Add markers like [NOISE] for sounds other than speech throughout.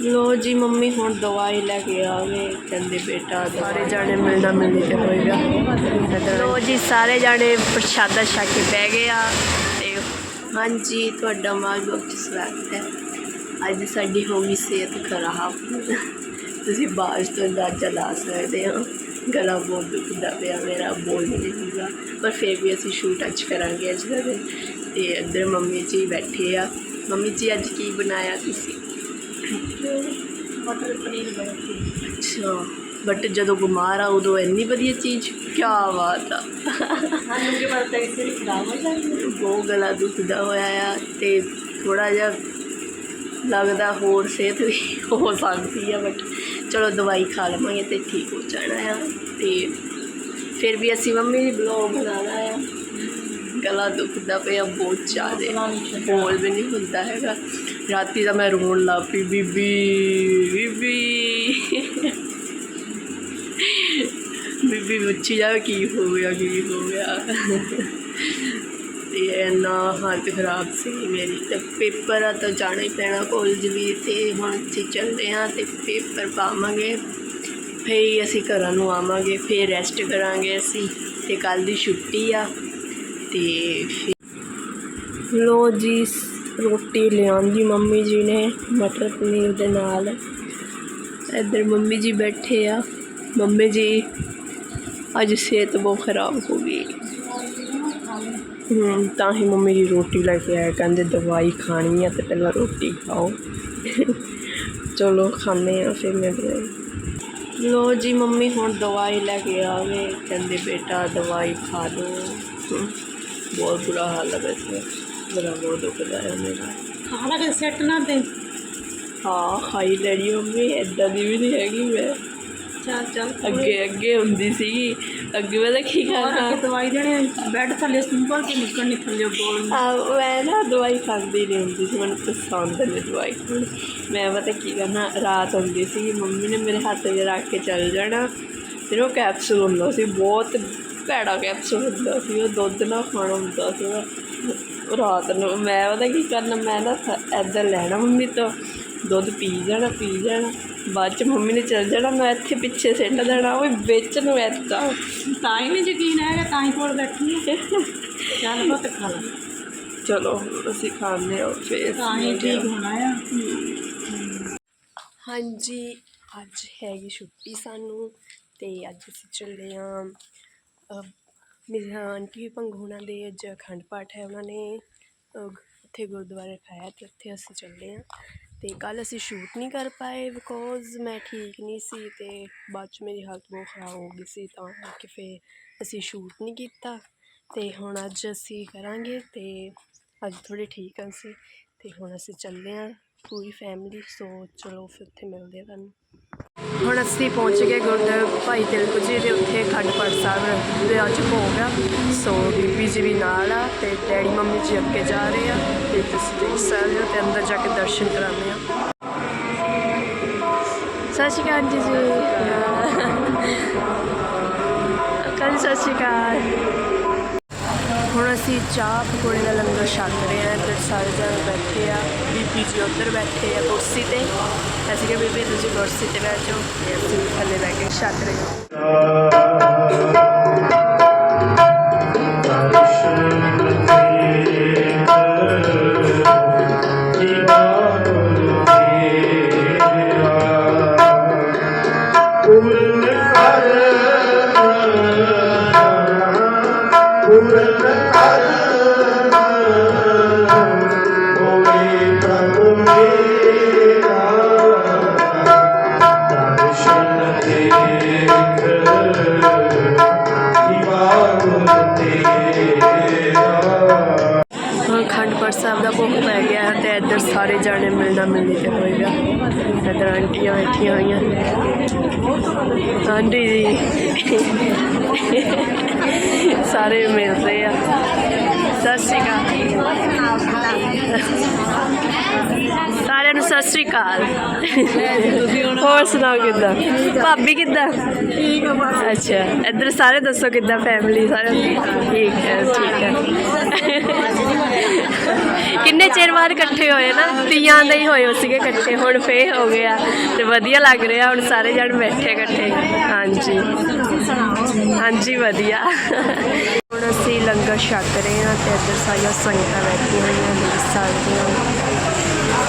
ਲੋ ਜੀ, ਮੰਮੀ ਹੁਣ ਦਵਾਈ ਲੈ ਕੇ ਆ ਗਏ ਕਹਿੰਦੇ, ਬੇਟਾ, ਸਾਰੇ ਜਾਣੇ ਮਿਲਣਾ, ਮਿਲਣੀ ਤੇ ਹੋਏਗਾ ਲੋ ਜੀ, ਸਾਰੇ ਜਾਣੇ ਪ੍ਰਸ਼ਾਦਾ ਛਕ ਕੇ ਬਹਿ ਗਏ ਆ ਤੇ ਹਾਂਜੀ, ਤੁਹਾਡਾ ਮਾਲ ਵਿੱਚ ਸਵਾਗਤ ਹੈ। ਅੱਜ ਸਾਡੀ ਹੋ ਗਈ ਸਿਹਤ ਖਰਾਬ। ਤੁਸੀਂ ਬਾਅਦ ਤੋਂ ਅੰਦਾਜ਼ਾ ਲਾ ਸਕਦੇ ਹੋ। ਗਲਾ ਬਹੁਤ ਦੁਖਦਾ ਪਿਆ, ਮੇਰਾ ਬੋਲ ਨਹੀਂ ਹੁੰਦਾ। ਪਰ ਫਿਰ ਵੀ ਅਸੀਂ ਸ਼ੂਟ ਅੱਜ ਕਰਾਂਗੇ ਅੱਜ ਦਾ ਦਿਨ। ਤੇ ਇੱਧਰ ਮੰਮੀ ਜੀ ਬੈਠੇ ਆ। ਮੰਮੀ ਜੀ, ਅੱਜ ਕੀ ਬਣਾਇਆ ਤੁਸੀਂ? ਮਟਰ ਪਨੀਰ ਅੱਛਾ ਬਟ ਜਦੋਂ ਬਿਮਾਰ ਆ ਉਦੋਂ ਇੰਨੀ ਵਧੀਆ ਚੀਜ਼ ਕੀ ਬਾਤ ਆ। ਸਾਨੂੰ ਕੀ ਪਤਾ ਇਸ ਲਈ ਖਰਾਬ ਹੋ ਜਾਂਦੀ ਬਹੁਤ ਗਲਾ ਦੁਖਦਾ ਹੋਇਆ ਆ ਤੇ ਥੋੜਾ ਜਿਹਾ ਲੱਗਦਾ ਹੋਰ ਸਿਹਤ ਵੀ ਹੋ ਸਕਦੀ ਆ ਬਟ ਚਲੋ ਦਵਾਈ ਖਾ ਲਵਾਂਗੇ ਤੇ ਠੀਕ ਹੋ ਜਾਣਾ ਆ। ਤੇ ਫਿਰ ਵੀ ਅਸੀਂ ਮੰਮੀ ਦੀ ਬਲੌਗ ਬਣਾਉਣਾ ਆ। ਗਲਾ ਦੁਖਦਾ ਪਿਆ ਬਹੁਤ ਜ਼ਿਆਦਾ। ਬੋਲ ਵੀ ਨਹੀਂ ਹੁੰਦਾ ਹੈਗਾ। ਰਾਤੀ ਤਾਂ ਮੈਂ ਰੋਣ ਲੱਗ ਪਈ, ਬੀਬੀ ਬੀਬੀ। ਬੀਬੀ ਬੱਚੀ ਜਾਵੇ ਕੀ ਹੋ ਗਿਆ, ਕੀ ਹੋ ਗਿਆ। ਤੇ ਇੰਨਾ ਹਾਲਤ ਖਰਾਬ ਸੀ ਮੇਰੀ। ਤੇ ਪੇਪਰ ਆ ਤਾਂ ਜਾਣਾ ਹੀ ਪੈਣਾ ਕਾਲਜ ਵੀ, ਤੇ ਹੁਣ ਅਸੀਂ ਚੱਲਦੇ ਹਾਂ ਤੇ ਪੇਪਰ ਪਾਵਾਂਗੇ। ਫਿਰ ਅਸੀਂ ਘਰਾਂ ਨੂੰ ਆਵਾਂਗੇ, ਫਿਰ ਰੈਸਟ ਕਰਾਂਗੇ ਅਸੀਂ। ਤੇ ਕੱਲ ਦੀ ਛੁੱਟੀ ਆ, ਤੇ ਫਿਰ ਲੋ ਜੀ ਰੋਟੀ ਲਿਆਂਦੀ ਮੰਮੀ ਜੀ ਨੇ ਮਟਰ ਪਨੀਰ ਦੇ ਨਾਲ। ਇੱਧਰ ਮੰਮੀ ਜੀ ਬੈਠੇ ਆ। ਮੰਮੀ ਜੀ ਅੱਜ ਸਿਹਤ ਬਹੁਤ ਖਰਾਬ ਹੋ ਗਈ। ਹਮ, ਤਾਂ ਹੀ ਮੰਮੀ ਜੀ ਰੋਟੀ ਲੈ ਕੇ ਆਏ। ਕਹਿੰਦੇ ਦਵਾਈ ਖਾਣੀ ਆ ਤੇ ਪਹਿਲਾਂ ਰੋਟੀ ਖਾਓ। ਚਲੋ ਖਾਣੇ ਆ ਫਿਰ ਮੈਂ ਲੋ ਜੀ ਮੰਮੀ ਹੁਣ ਦਵਾਈ ਲੈ ਕੇ ਆ ਗਏ ਕਹਿੰਦੇ ਬੇਟਾ ਦਵਾਈ ਖਾ ਲਓ। ਬਹੁਤ ਬੁਰਾ ਹਾਲ ਹੈ ਵੈਸੇ। ਬੜਾ ਬਹੁਤ ਦੁਖਦਾ ਹੈ ਮੇਰਾ। ਖਾਣਾ ਕਿ ਸੈੱਟ ਨਾ ਦੇ। ਹਾਂ ਖਾਈ ਲੈਣੀ ਮੰਮੀ ਐਦਾਂ ਦੀ ਵੀ ਨਹੀਂ ਹੈਗੀ ਮੈਂ। ਚੱਲ ਚੱਲ ਅੱਗੇ ਅੱਗੇ ਹੁੰਦੀ ਸੀ ਅੱਗੇ ਮੈਂ ਕੀ ਅੱਗੇ ਦਵਾਈ ਦੇਣੇ ਬੈੱਡ ਥੱਲੇ ਸਿੰਪਲ ਕੇ ਨਿਕਲ ਨਹੀਂ ਥੱਲੇ ਬੋਲ ਆ ਮੈਂ ਨਾ ਦਵਾਈ ਖਾਂਦੀ ਨਹੀਂ ਹੁੰਦੀ ਸੀ ਮੈਨੂੰ ਪਸੰਦ ਨਹੀਂ ਦਵਾਈ। ਖਾਣੀ ਮੈਂ ਪਤਾ ਕੀ ਕਰਨਾ ਰਾਤ ਹੁੰਦੀ ਸੀ ਮੰਮੀ ਨੇ ਮੇਰੇ ਹੱਥ 'ਚ ਰੱਖ ਕੇ ਚੱਲ ਜਾਣਾ। ਫਿਰ ਉਹ ਕੈਪਸੂਲ ਹੁੰਦਾ ਸੀ ਬਹੁਤ ਭੈੜਾ ਕੈਪਸੂਲ ਹੁੰਦਾ ਸੀ ਉਹ ਦੁੱਧ ਨਾਲ ਖਾਣਾ ਹੁੰਦਾ ਸੀ। ਰਾਤ ਨੂੰ ਮੈਂ ਪਤਾ ਕੀ ਕਰਨਾ ਮੈਂ ਨਾ ਇੱਧਰ ਲੈਣਾ ਮੰਮੀ ਤੋਂ ਦੁੱਧ ਪੀ ਜਾਣਾ ਪੀ ਜਾਣਾ ਬਾਅਦ ਚ ਮੰਮੀ ਨੇ ਚੱਲ ਜਾਣਾ ਮੈਂ ਇੱਥੇ ਪਿੱਛੇ ਸਿੱਟ ਦੇਣਾ ਉਹ ਵਿੱਚ ਨੂੰ ਇੱਦਾਂ। ਤਾਂ ਹੀ ਨਹੀਂ ਯਕੀਨ ਹੈਗਾ ਤਾਂ ਹੀ ਕੋਲ ਬੈਠੀ ਹੈ ਚੱਲ ਬਹੁਤ ਖਾ ਲਾ। ਚਲੋ ਅਸੀਂ ਖਾਣੇ ਹਾਂ ਫੇਰ ਤਾਂ ਹੀ ਠੀਕ ਹੋਣਾ ਆ। ਹਾਂਜੀ ਅੱਜ ਹੈਗੀ ਛੁੱਟੀ ਸਾਨੂੰ ਤੇ ਅੱਜ ਅਸੀਂ ਚੱਲੇ ਹਾਂ ਅਹ, ਮੇਰੀ ਆਂਟੀ ਭੰਗੂਣਾ ਦੇ ਅੱਜ ਅਖੰਡ ਪਾਠ ਹੈ, ਉਹਨਾਂ ਨੇ ਉੱਥੇ ਗੁਰਦੁਆਰੇ ਰਖਾਇਆ ਅਤੇ ਉੱਥੇ ਅਸੀਂ ਚੱਲੇ ਹਾਂ। ਅਤੇ ਕੱਲ੍ਹ ਅਸੀਂ ਸ਼ੂਟ ਨਹੀਂ ਕਰ ਪਾਏ ਬਿਕੋਜ਼ ਮੈਂ ਠੀਕ ਨਹੀਂ ਸੀ ਅਤੇ ਬਾਅਦ ਚ ਮੇਰੀ ਹਾਲਤ ਬਹੁਤ ਖਰਾਬ ਹੋ ਗਈ ਸੀ ਤਾਂ ਕਰਕੇ ਫਿਰ ਅਸੀਂ ਸ਼ੂਟ ਨਹੀਂ ਕੀਤਾ। ਅਤੇ ਹੁਣ ਅੱਜ ਅਸੀਂ ਕਰਾਂਗੇ ਅਤੇ ਅੱਜ ਥੋੜ੍ਹੇ ਠੀਕ ਹਾਂ ਅਸੀਂ ਅਤੇ ਹੁਣ ਅਸੀਂ ਚੱਲੇ ਹਾਂ। ਪੂਰੀ ਫੈਮਿਲੀ ਸੋ ਚਲੋ ਫਿਰ ਉੱਥੇ ਮਿਲਦੇ ਹਾਂ ਤੁਹਾਨੂੰ। ਹੁਣ ਅਸੀਂ ਪਹੁੰਚ ਗਏ ਗੁਰਦੁਆਰਾ ਭਾਈ ਤਿਲਕ ਜੀ ਦੇ ਉੱਥੇ ਖੰਡ ਪਾਠ ਸਾਹਿਬ ਦੇ ਅੱਜ ਭੋਗ ਆ। ਸੋ ਬੀਬੀ ਜੀ ਵੀ ਨਾਲ ਆ ਤੇ ਡੈਡੀ ਮੰਮੀ ਜੀ ਅੱਗੇ ਜਾ ਰਹੇ ਆ ਤੇ ਤੁਸੀਂ ਦੇਖ ਸਕਦੇ ਹੋ ਤੇ ਅੰਦਰ ਜਾ ਕੇ ਦਰਸ਼ਨ ਕਰਾਉਂਦੇ ਆ। ਸਤਿ ਸ਼੍ਰੀ ਅਕਾਲ ਜੀ ਜੀ। [LAUGHS] ਕੱਲ ਸਤਿ ਸ਼੍ਰੀ ਅਕਾਲ। ਹੁਣ ਅਸੀਂ ਚਾਹ ਪਕੌੜੇ ਦਾ ਲੰਗਰ ਛਕ ਰਹੇ ਹਾਂ ਤੇ ਸਾਰੇ ਜਣੇ ਬੈਠੇ ਆ। ਬੀਬੀ ਜੀ ਉੱਧਰ ਬੈਠੇ ਆ ਕੁਰਸੀ ਤੇ। ਅਸੀਂ ਕਿਹਾ, ਬੀਬੀ, ਤੁਸੀਂ ਕੁਰਸੀ ਤੇ ਬੈਠ ਜਾਓ। ਤੇ ਅਸੀਂ ਥੱਲੇ ਬੈ ਕੇ ਛਕ ਰਹੇ ਹਾਂ। ਜਾਣੇ ਮਿਲਣਾ ਮਿਲਣੀ ਤੇ ਹੋਏਗਾ ਇੱਧਰ ਆਂਟੀਆਂ ਬੈਠੀਆਂ ਹੋਈਆਂ। ਆਂਟੀ ਜੀ। ਸਾਰੇ ਮਿਲ ਰਹੇ ਆ। ਸਤਿ ਸ਼੍ਰੀ ਅਕਾਲ। ਸਾਰਿਆਂ ਨੂੰ ਸਤਿ ਸ਼੍ਰੀ ਅਕਾਲ। ਹੋਰ ਸੁਣਾਓ ਕਿੱਦਾਂ? ਭਾਬੀ ਕਿੱਦਾਂ? ਠੀਕ ਆ ਅੱਛਾ, ਇੱਧਰ ਸਾਰੇ ਦੱਸੋ ਕਿੱਦਾਂ ਫੈਮਿਲੀ ਸਾਰੇ ਠੀਕ ਹੈ ਠੀਕ ਹੈ। ਕਿੰਨੇ ਚਿਰ ਬਾਅਦ ਇਕੱਠੇ ਹੋਏ ਨਾ? ਤੀਆਂ ਦੇ ਹੀ ਹੋਏ ਹੋ ਸੀਗੇ ਇਕੱਠੇ, ਹੁਣ ਫੇਰ ਹੋ ਗਿਆ। ਤੇ ਵਧੀਆ ਲੱਗ ਰਿਹਾ, ਹੁਣ ਸਾਰੇ ਜਣ ਬੈਠੇ ਇਕੱਠੇ। ਹਾਂਜੀ। ਹਾਂਜੀ, ਵਧੀਆ। ਹੁਣ ਅਸੀਂ ਲੰਗਰ ਛਕ ਰਹੇ ਹਾਂ ਤੇ ਇੱਧਰ ਸਾਰੀਆਂ ਸੰਗਤਾਂ ਬੈਠੀਆਂ ਹੋਈਆਂ ਦੇਖ ਸਕਦੇ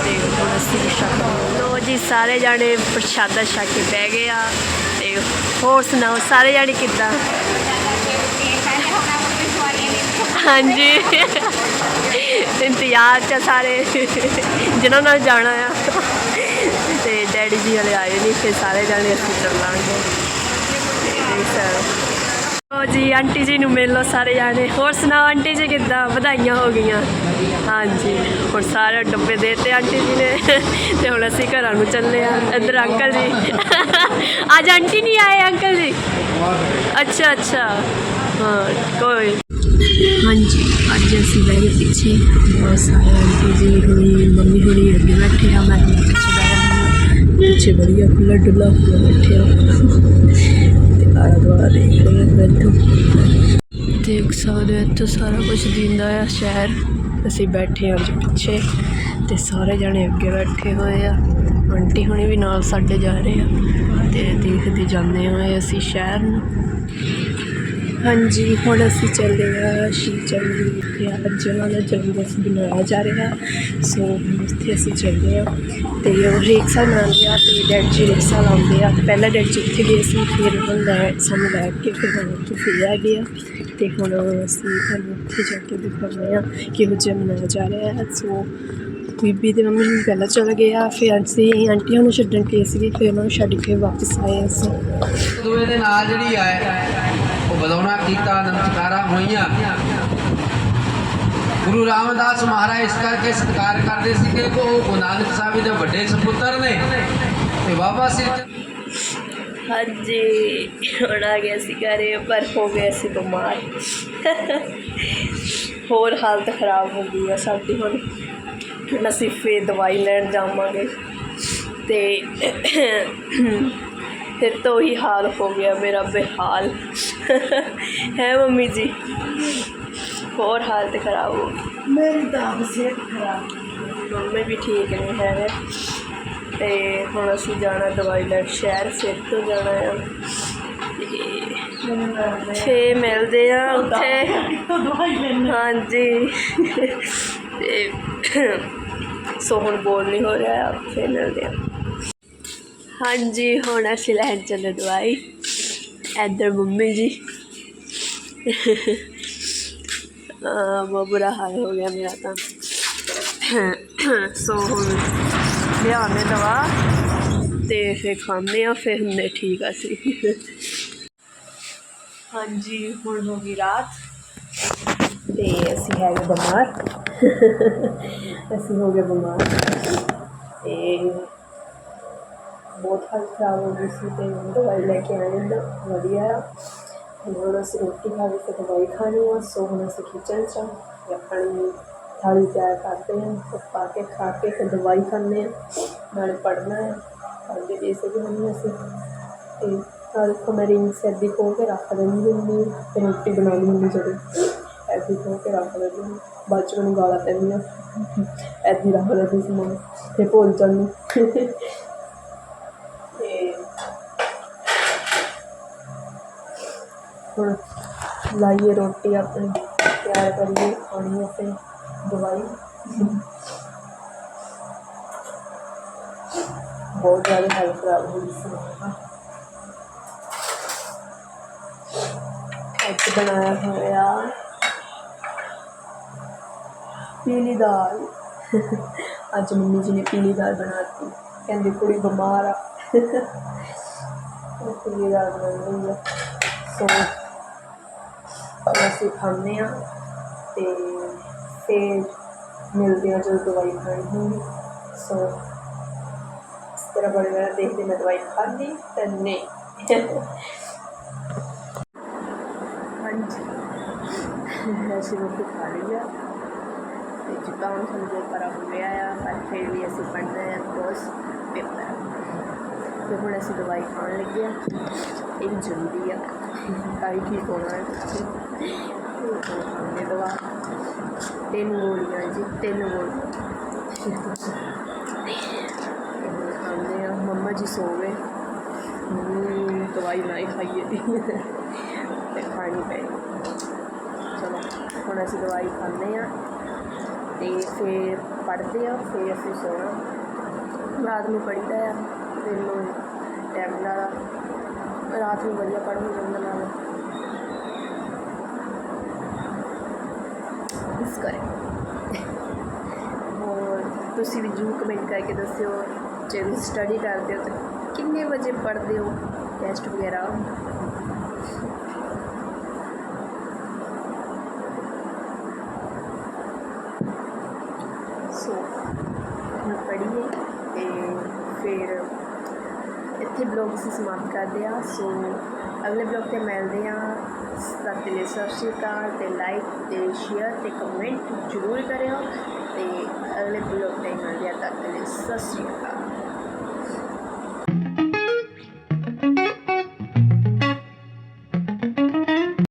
ਤੇ ਹੁਣ ਅਸੀਂ ਛਕ ਲੋ ਜੀ, ਸਾਰੇ ਜਾਣੇ ਪ੍ਰਸ਼ਾਦਾ ਛਕ ਕੇ ਬਹਿ ਗਏ ਆ। ਤੇ ਹੋਰ ਸੁਣਾਓ, ਸਾਰੇ ਜਾਣੇ ਕਿੱਦਾਂ? ਹਾਂਜੀ। ਇੰਤਜ਼ਾਰ ਚ ਸਾਰੇ, ਜਿਨ੍ਹਾਂ ਨਾਲ ਜਾਣਾ ਆ। ਤੇ ਡੈਡੀ ਜੀ ਹਲੇ ਆਏ ਨਹੀਂ ਫਿਰ ਸਾਰੇ ਜਾਣੇ ਅਸੀਂ ਚੱਲਾਂਗੇ। ਹੋ ਜੀ, ਆਂਟੀ ਜੀ ਨੂੰ ਮਿਲ ਲਓ ਸਾਰੇ ਜਾਣੇ। ਹੋਰ ਸੁਣਾਓ, ਆਂਟੀ ਜੀ ਕਿੱਦਾਂ? ਵਧਾਈਆਂ ਹੋ ਗਈਆਂ। ਹਾਂਜੀ, ਹੁਣ ਸਾਰੇ ਡੱਬੇ ਦੇ ਤੇ ਆਂਟੀ ਜੀ ਨੇ। ਤੇ ਹੁਣ ਅਸੀਂ ਘਰਾਂ ਨੂੰ ਚੱਲੇ ਆ। ਇੱਧਰ ਅੰਕਲ ਜੀ। ਅੱਜ ਆਂਟੀ ਨਹੀਂ ਆਏ, ਅੰਕਲ ਜੀ? ਅੱਛਾ ਅੱਛਾ। ਹਾਂ, ਕੋਈ ਹਾਂਜੀ, ਅੱਜ ਅਸੀਂ ਬਹਿ ਪਿੱਛੇ। ਬਹੁਤ ਸਾਰੇ ਆਂਟੀ ਜੀ ਹੁਣੀ ਮੰਮੀ ਹੁਣੀ ਅੱਗੇ ਬੈਠੇ ਆ, ਮੈਂ ਪਿੱਛੇ ਬਹਿ ਰਹੀ ਪਿੱਛੇ ਵਧੀਆ ਖੁੱਲਾ ਡੁੱਲਾ ਹੋਇਆ ਬੈਠੇ ਆ। ਤੇ ਆਲਾ ਦੁਆਲਾ ਦੇਖ ਰਹੇ ਆ ਬੈਠੋ ਦੇਖ ਸਕਦੇ ਹੋ ਇੱਥੇ ਸਾਰਾ ਕੁਝ ਦਿੰਦਾ ਆ ਸ਼ਹਿਰ। ਅਸੀਂ ਬੈਠੇ ਹਾਂ ਅੱਜ ਪਿੱਛੇ ਤੇ ਸਾਰੇ ਜਣੇ ਅੱਗੇ ਬੈਠੇ ਹੋਏ ਆ। ਆਂਟੀ ਹੁਣੀ ਵੀ ਨਾਲ ਸਾਡੇ ਜਾ ਰਹੇ ਆ। ਤੇ ਦੇਖਦੇ ਜਾਂਦੇ ਹੋਏ ਅਸੀਂ ਸ਼ਹਿਰ ਨੂੰ। ਹਾਂਜੀ, ਹੁਣ ਅਸੀਂ ਚੱਲੇ ਆ ਸ਼ਿਵ ਚੰਦੀ ਵਿਖੇ। ਅੱਜ ਉਹਨਾਂ ਦਾ ਜਨਮ ਦਿਵਸ ਮਨਾਇਆ ਜਾ ਰਿਹਾ। ਸੋ ਉੱਥੇ ਅਸੀਂ ਚੱਲੇ ਆ ਤੇ ਉਹ ਹਰੇਕ ਸਾਲ ਮਨਾਉਂਦੇ ਆ ਤੇ ਡੈਡ ਜੀ ਹਰੇਕ ਸਾਲ ਆਉਂਦੇ ਆ। ਤੇ ਪਹਿਲਾਂ ਡੈਡ ਜੀ ਉੱਥੇ ਗਏ ਸੀ, ਫਿਰ ਉਹਨਾਂ ਲੈ ਸਾਨੂੰ ਲੈ ਕੇ ਫਿਰ ਹੁਣ ਉੱਥੇ ਫਿਰ ਆ ਗਏ ਤੇ ਹੁਣ ਅਸੀਂ ਤੁਹਾਨੂੰ ਉੱਥੇ ਜਾ ਕੇ ਦਿਖਾਉਂਦੇ ਆ ਕਿਹੋ ਜਿਹਾ ਮਨਾਇਆ ਜਾ ਰਿਹਾ ਹੈ। ਸੋ ਬੀਬੀ ਦੇ ਮੰਮੀ ਨੂੰ ਪਹਿਲਾਂ ਚਲੇ ਗਏ ਆ। ਫਿਰ ਅਸੀਂ ਆਂਟੀਆਂ ਨੂੰ ਛੱਡਣ ਗਏ ਸੀਗੇ, ਫਿਰ ਉਹਨਾਂ ਨੂੰ ਛੱਡ ਕੇ ਵਾਪਸ ਆਏ ਅਸੀਂ। ਦੂਏ ਦੇ ਨਾਲ ਜਿਹੜੀ ਹੈ ਉਹ ਕੀਤਾ, ਨਮਸਕਾਰਾਂ ਹੋਈਆਂ। ਗੁਰੂ ਰਾਮਦਾਸ ਮਹਾਰਾਜ ਇਸ ਕਰਕੇ ਸਤਿਕਾਰ ਕਰਦੇ ਸੀ ਕਿ ਉਹ ਗੁਰੂ ਨਾਨਕ ਸਾਹਿਬ ਦੇ ਵੱਡੇ ਸੁਪੁੱਤਰ ਨੇ ਤੇ ਬਾਬਾ ਸਿਰ ਹਾਂਜੀ ਹੁਣ ਆ ਗਿਆ ਸੀ ਘਰੇ, ਪਰ ਹੋ ਗਿਆ ਸੀ ਬਿਮਾਰ। ਹੋਰ ਹਾਲਤ ਖਰਾਬ ਹੋ ਗਈ ਆ ਸਾਡੀ ਹੁਣ। ਹੁਣ ਫੇਰ ਦਵਾਈ ਲੈਣ ਜਾਵਾਂਗੇ। ਤੇ ਫਿਰ ਤੋਂ ਹੀ ਹਾਲ ਹੋ ਗਿਆ ਮੇਰਾ ਬੇਹਾਲ। ਹੈ ਮੰਮੀ ਜੀ। ਹੋਰ ਹਾਲਤ ਖਰਾਬ ਹੋ ਗਈ। ਮੇਰੀ ਤਾਂ ਸਿਹਤ ਖਰਾਬ। ਮੰਮੀ ਵੀ ਠੀਕ ਨਹੀਂ ਹੈਗੇ ਤੇ ਹੁਣ ਅਸੀਂ ਜਾਣਾ ਦਵਾਈ ਲੈਣ ਸ਼ਹਿਰ ਫਿਰ ਤੋਂ ਜਾਣਾ ਆ। ਤੇ ਫੇ ਮਿਲਦੇ ਆ ਉੱਥੇ। ਦਵਾਈ ਲੈਣ ਹਾਂਜੀ। ਤੇ ਸੋ ਹੁਣ ਬੋਲ ਨਹੀਂ ਹੋ ਰਿਹਾ ਫੇ ਮਿਲਦੇ ਆ। ਹਾਂਜੀ, ਹੁਣ ਅਸੀਂ ਲੈਣ ਚੱਲੇ ਦਵਾਈ ਇੱਧਰ ਮੰਮੀ ਜੀ। ਆ ਬਹੁਤ ਬੁਰਾ ਹਾਲ ਹੋ ਗਿਆ ਮੇਰਾ ਤਾਂ। ਸੋ ਹੁਣ ਲਿਆਉਂਦੇ ਦਵਾ ਤੇ ਫਿਰ ਖਾਂਦੇ ਆ ਫਿਰ ਹੁੰਦੇ ਠੀਕ ਆ ਸੀ ਹਾਂਜੀ, ਹੁਣ ਹੋ ਗਈ ਰਾਤ। ਤੇ ਅਸੀਂ ਹੈਗੇ ਬਿਮਾਰ। ਅਸੀਂ ਹੋ ਗਏ ਬਿਮਾਰ। ਤੇ ਬਹੁਤ ਹਾਲਤ ਖਰਾਬ ਹੋ ਗਈ ਸੀ ਅਤੇ ਹੁਣ ਦਵਾਈ ਲੈ ਕੇ ਆਏ ਨਾ ਵਧੀਆ ਆ। ਤੇ ਹੁਣ ਅਸੀਂ ਰੋਟੀ ਖਾ ਕੇ ਫਿਰ ਦਵਾਈ ਖਾਣੀ ਆ। ਸੋ ਹੁਣ ਅਸੀਂ ਕਿਚਨ 'ਚ ਆ। ਤੇ ਆਪਣੀ ਥਾਲੀ ਤਿਆਰ ਕਰਦੇ ਹਾਂ ਤੇ ਪਾ ਕੇ ਖਾ ਕੇ ਫਿਰ ਦਵਾਈ ਖਾਂਦੇ ਹਾਂ। ਨਾਲੇ ਪੜ੍ਹਨਾ ਹੈ ਪੜ੍ਹਦੇ ਦੇ ਸਕੇ ਹਾਂ ਅਸੀਂ। ਅਤੇ ਨਾਲ ਦੇਖੋ, ਮੈਂ ਰਿੰਗ ਐਦੀ ਖੋ ਕੇ ਰੱਖ ਦਿੰਦੀ ਹੁੰਦੀ ਅਤੇ ਰੋਟੀ ਬਣਾਉਣੀ ਹੁੰਦੀ ਜਦੋਂ। ਐਦੀ ਖੋ ਕੇ ਰੱਖ ਦਿੰਦੀ ਹਾਂ। ਬਾਅਦ 'ਚ ਮੈਨੂੰ ਗਾਲਾਂ ਪੈਂਦੀਆਂ। ਐਦੀ ਰੱਖ ਦਿੰਦੀ ਸੀ ਮੈਂ ਤੇ ਭੁੱਲ ਜਾਂਦੀ। ਲਾਈਏ ਰੋਟੀ ਆਪਣੀ, ਤਿਆਰ ਕਰੀਏ, ਖਾਣੀ ਹੈ ਫਿਰ ਦਵਾਈ। ਬਹੁਤ ਜ਼ਿਆਦਾ ਹਾਲਤ ਖਰਾਬ ਹੋ ਗਈ ਸੀ। ਅੱਜ ਬਣਾਇਆ ਹੋਇਆ ਪੀਲੀ ਦਾਲ। ਅੱਜ ਮੰਮੀ ਜੀ ਨੇ ਪੀਲੀ ਦਾਲ ਬਣਾਤੀ। ਕਹਿੰਦੀ ਕੁੜੀ ਬਿਮਾਰ ਆ। ਉਹ ਪੀਲੀ ਦਾਲ ਬਣਾਈ ਅਸੀਂ ਖਾਂਦੇ ਹਾਂ ਤੇ ਫਿਰ ਮਿਲਦੇ ਹਾਂ ਜਦੋਂ ਦਵਾਈ ਖਾਣੀ ਹੋਊਗੀ ਸੋ ਇਸ ਤਰ੍ਹਾਂ ਬੜੇ ਵਾਰ ਦੇਖਦੇ ਮੈਂ ਦਵਾਈ ਖਾਧੀ ਤੇ ਨਹੀਂ। ਹਾਂਜੀ। ਅਸੀਂ ਰੋਟੀ ਖਾ ਲਈ ਆ। ਤੇ ਜ਼ੁਕਾਮ ਸਮਝੋ, ਪਰ ਹੋ ਗਿਆ ਆ, ਪਰ ਫਿਰ ਵੀ ਅਸੀਂ ਪੜ੍ਹਨਾ ਹੈ ਕੋਰਸ ਪੇਪਰ ਤੇ ਹੁਣ ਅਸੀਂ ਦਵਾਈ ਖਾਣ ਲੱਗੇ ਆ ਇਹ ਵੀ ਜ਼ਰੂਰੀ ਆ। ਤਾਂ ਹੀ ਠੀਕ ਹੋਣਾ ਹੈ। ਦਵਾ ਤਿੰਨ ਗੋਲੀਆਂ ਜੀ, ਤਿੰਨ ਗੋਲੀਆਂ ਖਾਂਦੇ ਆ। ਮੰਮਾ ਜੀ ਸੋਵੇ ਗਏ। ਦਵਾਈ ਨਾ ਹੀ ਖਾਈਏ। ਤੇ ਖਾਣੀ ਪਏ ਚਲੋ, ਹੁਣ ਅਸੀਂ ਦਵਾਈ ਖਾਂਦੇ ਆ ਤੇ ਫਿਰ ਪੜ੍ਹਦੇ ਆ ਫਿਰ ਅਸੀਂ ਸੋਣਾ। ਰਾਤ ਨੂੰ ਪੜ੍ਹੀਦਾ ਆ। ਦਿਨ ਨੂੰ ਟਾਈਮ ਨਾਲ ਰਾਤ ਨੂੰ ਵਧੀਆ ਪੜ੍ਹ ਹੋ ਜਾਂਦਾ ਨਾਲ। ਇਸ ਕਰੇ ਹੋਰ, ਤੁਸੀਂ ਵੀ ਜੂ ਕਮੈਂਟ ਕਰਕੇ ਦੱਸਿਓ, ਜੇ ਤੁਸੀਂ ਸਟੱਡੀ ਕਰਦੇ ਹੋ ਤਾਂ ਕਿੰਨੇ ਵਜੇ ਪੜ੍ਹਦੇ ਹੋ ਟੈਸਟ ਵਗੈਰਾ ਸੋ ਹੁਣ ਪੜ੍ਹੀਏ ਤੇ ਫਿਰ ਇੱਥੇ ਬਲੌਗ ਅਸੀਂ ਸਮਾਪਤ ਕਰਦੇ ਆ ਸੋ ਅਗਲੇ ਬਲੌਗ ਤੇ ਮਿਲਦੇ ਆ ਤਦ ਲਈ ਸਤਿ ਸ਼੍ਰੀ ਅਕਾਲ ਤੇ ਲਾਈਕ ਤੇ ਸ਼ੇਅਰ ਤੇ ਕਮੈਂਟ ਜ਼ਰੂਰ ਕਰਿਓ ਤੇ ਅਗਲੇ ਬਲੌਗ ਤੇ ਮਿਲਦੇ ਆ ਤਦ ਲਈ ਸਤਿ ਸ਼੍ਰੀ ਅਕਾਲ।